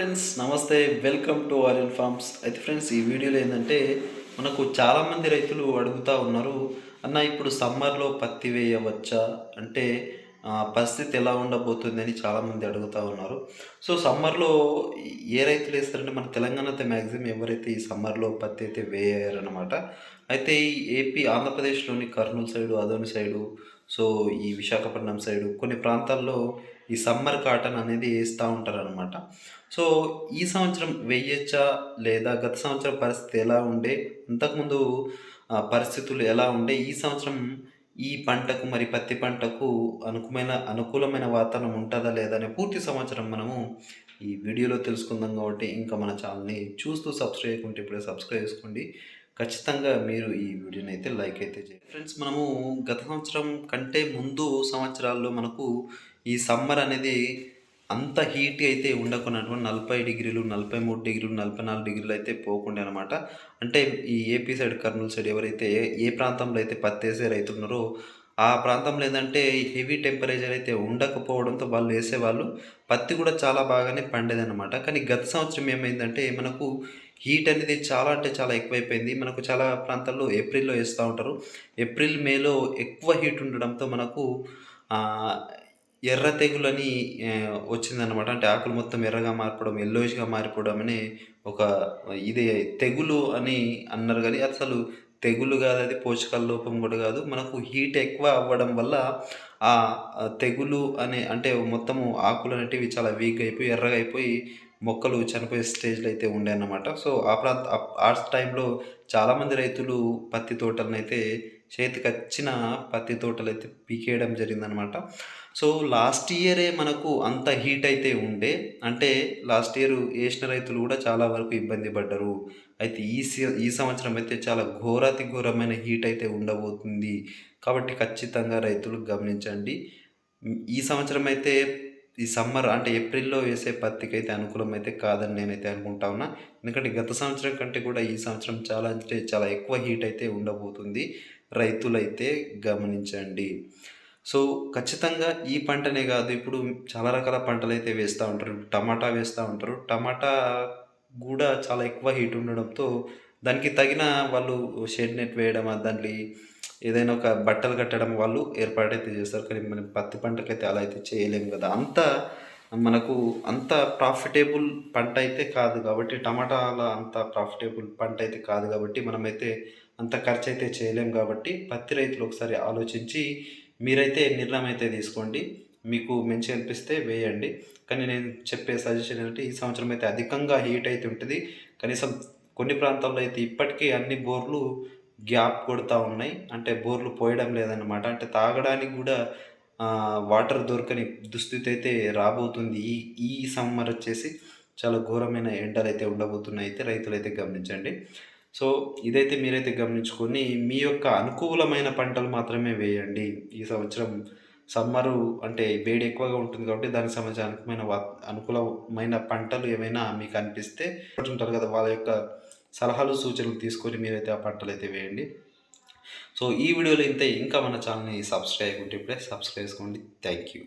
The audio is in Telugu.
ఫ్రెండ్స్ నమస్తే వెల్కమ్ టు ఆరియన్ ఫార్మ్స్ అయితే ఫ్రెండ్స్ ఈ వీడియోలో ఏంటంటే మనకు చాలామంది రైతులు అడుగుతూ ఉన్నారు అన్న ఇప్పుడు సమ్మర్లో పత్తి వేయవచ్చా? అంటే పరిస్థితి ఎలా ఉండబోతుంది? అని చాలామంది అడుగుతూ ఉన్నారు. సో సమ్మర్లో ఏ రైతులు వేస్తారంటే మన తెలంగాణ అయితే మ్యాక్సిమం ఎవరైతే ఈ సమ్మర్లో పత్తి అయితే వేయరనమాట అయితే ఈ ఏపీ ఆంధ్రప్రదేశ్లోని Kurnool side Adoni side so ఈ విశాఖపట్నం సైడు కొన్ని ప్రాంతాల్లో ఈ సమ్మర్ కాటన్ అనేది వేస్తూ ఉంటారనమాట సో ఈ సంవత్సరం వేయచ్చా? లేదా గత సంవత్సరం పరిస్థితి ఎలా ఉండే? అంతకుముందు పరిస్థితులు ఎలా ఉండే? ఈ సంవత్సరం ఈ పంటకు మరి పత్తి పంటకు అనుకూలమైన అనుకూలమైన వాతావరణం ఉంటుందా లేదా అనే పూర్తి సంవత్సరం మనము ఈ వీడియోలో తెలుసుకుందాం కాబట్టి ఇంకా మన ఛానల్ని చూస్తూ సబ్స్క్రైబ్ చేసుకుంటే ఇప్పుడే సబ్స్క్రైబ్ చేసుకోండి. ఖచ్చితంగా మీరు ఈ వీడియోని అయితే లైక్ అయితే చేయండి. ఫ్రెండ్స్ మనము గత సంవత్సరం కంటే ముందు సంవత్సరాల్లో మనకు ఈ సమ్మర్ అనేది అంత హీట్ అయితే ఉండకున్నటువంటి నలభై డిగ్రీలు నలభై మూడు డిగ్రీలు నలభై నాలుగు డిగ్రీలు అయితే పోకుండా అనమాట అంటే ఈ ఏపీ సైడ్ కర్నూలు సైడ్ ఎవరైతే ఏ ఏ ప్రాంతంలో అయితే పత్తి వేసే ఉన్నారో ఆ ప్రాంతంలో ఏంటంటే హెవీ టెంపరేచర్ అయితే ఉండకపోవడంతో వాళ్ళు వేసేవాళ్ళు. పత్తి కూడా చాలా బాగానే పండేదన్నమాట కానీ గత సంవత్సరం ఏమైందంటే మనకు హీట్ అనేది చాలా అంటే చాలా ఎక్కువైపోయింది. మనకు చాలా ప్రాంతాల్లో ఏప్రిల్లో వేస్తూ ఉంటారు. ఏప్రిల్ మేలో ఎక్కువ హీట్ ఉండడంతో మనకు ఎర్ర తెగులని వచ్చిందనమాట అంటే ఆకులు మొత్తం ఎర్రగా మారిపోవడం ఎల్లోయిష్గా మారిపోవడం అనే ఒక ఇది తెగులు అని అన్నారు. కానీ అసలు తెగులు కాదు అది పోషకాల లోపం కూడా కాదు. మనకు హీట్ ఎక్కువ అవ్వడం వల్ల ఆ ఆ తెగులు అనే అంటే మొత్తము ఆకులు అనేటివి చాలా వీక్ అయిపోయి ఎర్రగా అయిపోయి మొక్కలు చనిపోయే స్టేజ్లో అయితే ఉండే అన్నమాట. సో ఆ ప్రా ఆ- టైంలో చాలామంది రైతులు పత్తి తోటలను అయితే చేతికి వచ్చిన పత్తి తోటలు అయితే పీకేయడం జరిగిందనమాట సో లాస్ట్ ఇయరే మనకు అంత హీట్ అయితే ఉండే. అంటే లాస్ట్ ఇయర్ వేసిన రైతులు కూడా చాలా వరకు ఇబ్బంది పడ్డారు. అయితే ఈ సి- ఈ సంవత్సరం అయితే చాలా ఘోరాతి ఘోరమైన హీట్ అయితే ఉండబోతుంది. కాబట్టి ఖచ్చితంగా రైతులు గమనించండి. ఈ సంవత్సరం అయితే ఈ సమ్మర్ అంటే ఏప్రిల్లో వేసే పత్తికి అయితే అనుకూలం అయితే కాదని నేనైతే అనుకుంటా ఉన్నా. ఎందుకంటే గత సంవత్సరం కంటే కూడా ఈ సంవత్సరం చాలా అంటే చాలా ఎక్కువ హీట్ అయితే ఉండబోతుంది. రైతులైతే గమనించండి. సో ఖచ్చితంగా ఈ పంటనే కాదు ఇప్పుడు చాలా రకాల పంటలు అయితే వేస్తూ ఉంటారు. టమాటా వేస్తూ ఉంటారు. టమాటా కూడా చాలా ఎక్కువ హీట్ ఉండడంతో దానికి తగిన వాళ్ళు షెడ్ నెట్ వేయడం దాంట్లో ఏదైనా ఒక బట్టలు కట్టడం వాళ్ళు ఏర్పాటైతే చేస్తారు. కానీ మనం పత్తి పంటకైతే అలా అయితే చేయలేము కదా. అంత మనకు అంత ప్రాఫిటబుల్ పంట అయితే కాదు కాబట్టి టమాటాల అంత ప్రాఫిటబుల్ పంట అయితే కాదు కాబట్టి మనమైతే అంత ఖర్చు అయితే చేయలేం కాబట్టి పత్తి రైతులు ఒకసారి ఆలోచించి మీరైతే నిర్ణయం అయితే తీసుకోండి. మీకు మంచి అనిపిస్తే వేయండి. కానీ నేను చెప్పే సజెషన్ ఏంటంటే ఈ సంవత్సరం అయితే అధికంగా హీట్ అయితే ఉంటుంది. కనీసం కొన్ని ప్రాంతాల్లో అయితే ఇప్పటికీ అన్ని బోర్లు గ్యాప్ కొడుతూ ఉన్నాయి. అంటే బోర్లు పోయడం లేదన్నమాట. అంటే తాగడానికి కూడా వాటర్ దొరకని దుస్థితి అయితే రాబోతుంది. ఈ ఈ సమ్మర్ వచ్చేసి చాలా ఘోరమైన ఎండలు అయితే ఉండబోతున్నాయి అయితే రైతులు అయితే గమనించండి. సో ఇదైతే మీరైతే గమనించుకొని మీ యొక్క అనుకూలమైన పంటలు మాత్రమే వేయండి. ఈ సంవత్సరం సమ్మరు అంటే వేడి ఎక్కువగా ఉంటుంది కాబట్టి దానికి సంబంధించిన అనుకూలమైన వా అనుకూలమైన పంటలు ఏమైనా మీకు అనిపిస్తే ఉంటారు కదా వాళ్ళ యొక్క సలహాలు సూచనలు తీసుకొని మీరైతే ఆ పంటలు అయితే వేయండి. సో ఈ వీడియోలో ఇంతే. ఇంకా మన ఛానల్ని సబ్స్క్రైబ్ ఉంటే ఇప్పుడే సబ్స్క్రైబ్ చేసుకోండి. Thank you.